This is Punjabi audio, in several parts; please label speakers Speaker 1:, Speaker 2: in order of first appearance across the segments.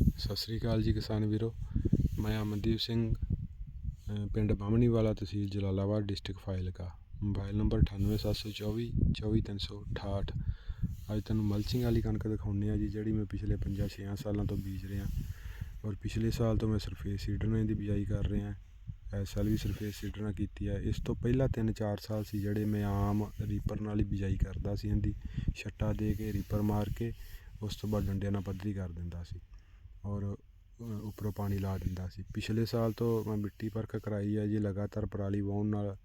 Speaker 1: ਸਤਿ ਸ੍ਰੀ ਅਕਾਲ ਜੀ ਕਿਸਾਨ ਵੀਰੋ। ਮੈਂ ਅਮਨਦੀਪ ਸਿੰਘ ਪਿੰਡ Bamniwala tehsil Jalalabad district Fazilka. Mobile number 9874 24368 ਅੱਜ ਤੁਹਾਨੂੰ ਮਲਚਿੰਗ ਵਾਲੀ ਕਣਕ ਦਿਖਾਉਂਦੇ ਆ ਜੀ, ਜਿਹੜੀ ਮੈਂ ਪਿਛਲੇ 5-6 ਸਾਲਾਂ ਤੋਂ ਬੀਜ ਰਿਹਾ। ਔਰ ਪਿਛਲੇ ਸਾਲ ਤੋਂ ਮੈਂ ਸਰਫੇਸ ਸੀਡਰ ਨਾਲ ਦੀ ਬਿਜਾਈ ਕਰ ਰਿਹਾ। ਇਸ ਸਾਲ ਵੀ ਸਰਫੇਸ ਸੀਡਰ ਨਾਲ ਕੀਤੀ ਹੈ ਇਸ ਤੋਂ ਪਹਿਲਾਂ 3-4 ਸਾਲ ਸੀ ਜਿਹੜੇ ਮੈਂ ਆਮ ਰੀਪਰ ਨਾਲ ਹੀ ਬਿਜਾਈ ਕਰਦਾ ਸੀ, ਇਹਦੀ ਛੱਟਾ ਦੇ ਕੇ ਰੀਪਰ ਮਾਰ ਕੇ ਉਸ ਤੋਂ ਬਾਅਦ ਡੰਡਿਆਂ ਨਾਲ ਪੱਧਰੀ ਕਰ ਦਿੰਦਾ ਸੀ। ਔਰ ਉੱਪਰੋਂ ਪਾਣੀ ਲਾ ਦਿੰਦਾ ਸੀ। ਪਿਛਲੇ ਸਾਲ ਤੋਂ ਮੈਂ ਮਿੱਟੀ ਪਰਖ ਕਰਾਈ ਹੈ ਜੀ, ਲਗਾਤਾਰ ਪਰਾਲੀ ਵਾਹੁਣ ਨਾਲ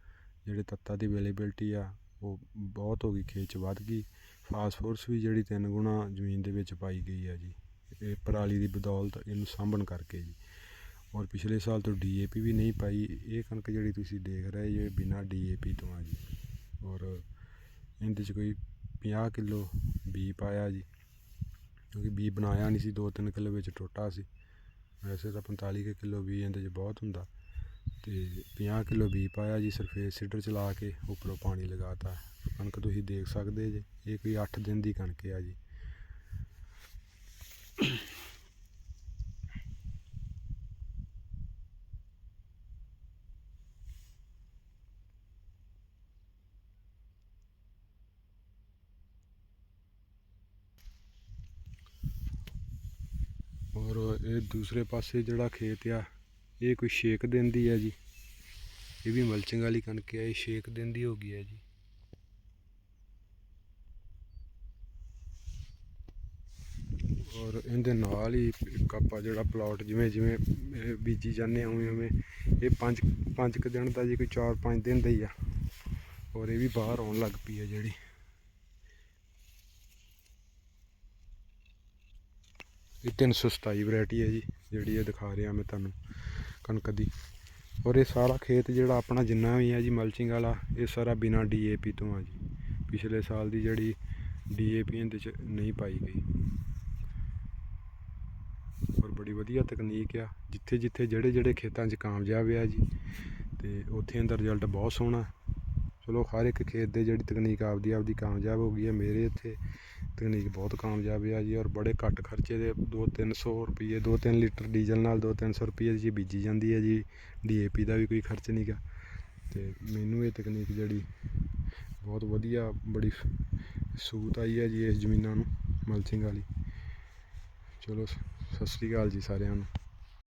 Speaker 1: ਜਿਹੜੇ ਤੱਤਾਂ ਦੀ ਅਵੇਲੇਬਿਲਟੀ ਆ, ਉਹ ਬਹੁਤ ਹੋ ਗਈ, ਖੇਤ 'ਚ ਵੱਧ ਗਈ। ਫਾਸਫੋਰਸ ਵੀ ਜਿਹੜੀ ਤਿੰਨ ਗੁਣਾ ਜ਼ਮੀਨ ਦੇ ਵਿੱਚ ਪਾਈ ਗਈ ਹੈ ਜੀ। ਇਹ ਪਰਾਲੀ ਦੀ ਬਦੌਲਤ ਇਹਨੂੰ ਸਾਂਭਣ ਕਰਕੇ ਜੀ। ਔਰ ਪਿਛਲੇ ਸਾਲ ਤੋਂ ਡੀਏਪੀ ਵੀ ਨਹੀਂ ਪਾਈ। ਇਹ ਕਣਕ ਜਿਹੜੀ ਤੁਸੀਂ ਦੇਖ ਰਹੇ ਜੇ, ਬਿਨਾ ਡੀਏਪੀ ਤੋਂ ਆ ਜੀ। ਔਰ ਇਹਦੇ 'ਚ ਕੋਈ 50 ਕਿਲੋ ਬੀ ਪਾਇਆ ਜੀ। ਕਿਉਂਕਿ ਬੀ ਬਣਾਇਆ ਨਹੀਂ ਸੀ 2-3 ਕਿਲੋ ਵਿੱਚ ਟੋਟਾ ਸੀ। ਵੈਸੇ ਤਾਂ 45 ਕੁ ਕਿਲੋ ਬੀ ਇਹਦੇ 'ਚ ਬਹੁਤ ਹੁੰਦਾ। ਤੇ 50 ਕਿਲੋ ਬੀ ਪਾਇਆ ਜੀ ਸਰਫੇਸ ਸੀਡਰ ਚਲਾ ਕੇ, ਉੱਪਰੋਂ ਪਾਣੀ ਲਗਾਤਾ। ਕਣਕ ਤੁਸੀਂ ਦੇਖ ਸਕਦੇ ਜੇ, ਇਹ ਕੋਈ 8 ਦਿਨ ਦੀ ਕਣਕ ਆ ਜੀ। ਔਰ ਇਹ ਦੂਸਰੇ ਪਾਸੇ ਜਿਹੜਾ ਖੇਤ ਆ, ਇਹ ਕੋਈ 6 ਦਿਨ ਦੀ ਹੈ ਜੀ। ਇਹ ਵੀ ਮਲਚਿੰਗ ਵਾਲੀ ਕਣਕ ਆ, ਇਹ 6 ਦਿਨ ਦੀ ਹੋ ਗਈ ਹੈ ਜੀ। ਔਰ ਇਹਦੇ ਨਾਲ ਹੀ ਇੱਕ ਆਪਾਂ ਜਿਹੜਾ ਪਲਾਟ ਜਿਵੇਂ ਜਿਵੇਂ ਬੀਜੀ ਜਾਂਦੇ ਆ, ਉਵੇਂ ਉਵੇਂ ਇਹ ਪੰਜ ਪੰਜ ਕੁ ਦਿਨ ਦਾ ਜੀ, ਕੋਈ 4-5 ਦਿਨ ਦਾ ਹੀ ਆ। ਔਰ ਇਹ ਵੀ ਬਾਹਰ ਆਉਣ ਲੱਗ ਪਈ ਆ ਜਿਹੜੀ। ਇਹ 327 ਵੈਰਾਈਟੀ ਹੈ ਜੀ, ਜਿਹੜੀ ਇਹ ਦਿਖਾ ਰਿਹਾ ਮੈਂ ਤੁਹਾਨੂੰ ਕਣਕ ਦੀ। ਔਰ ਇਹ ਸਾਰਾ ਖੇਤ ਜਿਹੜਾ ਆਪਣਾ ਜਿੰਨਾ ਵੀ ਹੈ ਜੀ ਮਲਚਿੰਗ ਵਾਲਾ, ਇਹ ਸਾਰਾ ਬਿਨਾ ਡੀਏਪੀ ਤੋਂ ਆ ਜੀ। ਪਿਛਲੇ ਸਾਲ ਦੀ ਜਿਹੜੀ ਡੀਏਪੀ ਇਹਦੇ ਚ ਨਹੀਂ ਪਾਈ ਗਈ। ਔਰ ਬੜੀ ਵਧੀਆ ਤਕਨੀਕ ਆ ਜਿੱਥੇ ਜਿੱਥੇ ਜਿਹੜੇ ਜਿਹੜੇ ਖੇਤਾਂ 'ਚ ਕਾਮਯਾਬ ਆ ਜੀ, ਤੇ ਉੱਥੇ ਇਹਦਾ ਰਿਜ਼ਲਟ ਬਹੁਤ ਸੋਹਣਾ। ਚਲੋ ਹਰ ਇੱਕ ਖੇਤ ਦੇ ਜਿਹੜੀ ਤਕਨੀਕ ਆਪਦੀ ਆਪਦੀ ਕਾਮਯਾਬ ਹੋ ਗਈ ਹੈ, ਮੇਰੇ ਇੱਥੇ ਤਕਨੀਕ ਬਹੁਤ ਕਾਮਯਾਬ ਆ ਜੀ ਔਰ ਬੜੇ ਘੱਟ ਖਰਚੇ ਦੇ 2-300 ਰੁਪਏ 2-3 ਲੀਟਰ ਡੀਜ਼ਲ ਨਾਲ 2-300 ਰੁਪਏ ਦੀ ਜੀ ਬੀਜੀ ਜਾਂਦੀ ਹੈ ਜੀ ਡੀਏਪੀ ਦਾ ਵੀ ਕੋਈ ਖਰਚ ਨਹੀਂਗਾ ਤੇ ਮੈਨੂੰ ਇਹ ਤਕਨੀਕ ਜਿਹੜੀ ਬਹੁਤ ਵਧੀਆ, ਬੜੀ ਸੂਤ ਆਈ ਹੈ ਜੀ ਇਸ ਜ਼ਮੀਨਾਂ ਨੂੰ, ਮਲਚਿੰਗ ਵਾਲੀ। ਚਲੋ ਸਤਿ ਸ੍ਰੀ ਅਕਾਲ ਜੀ ਸਾਰਿਆਂ ਨੂੰ।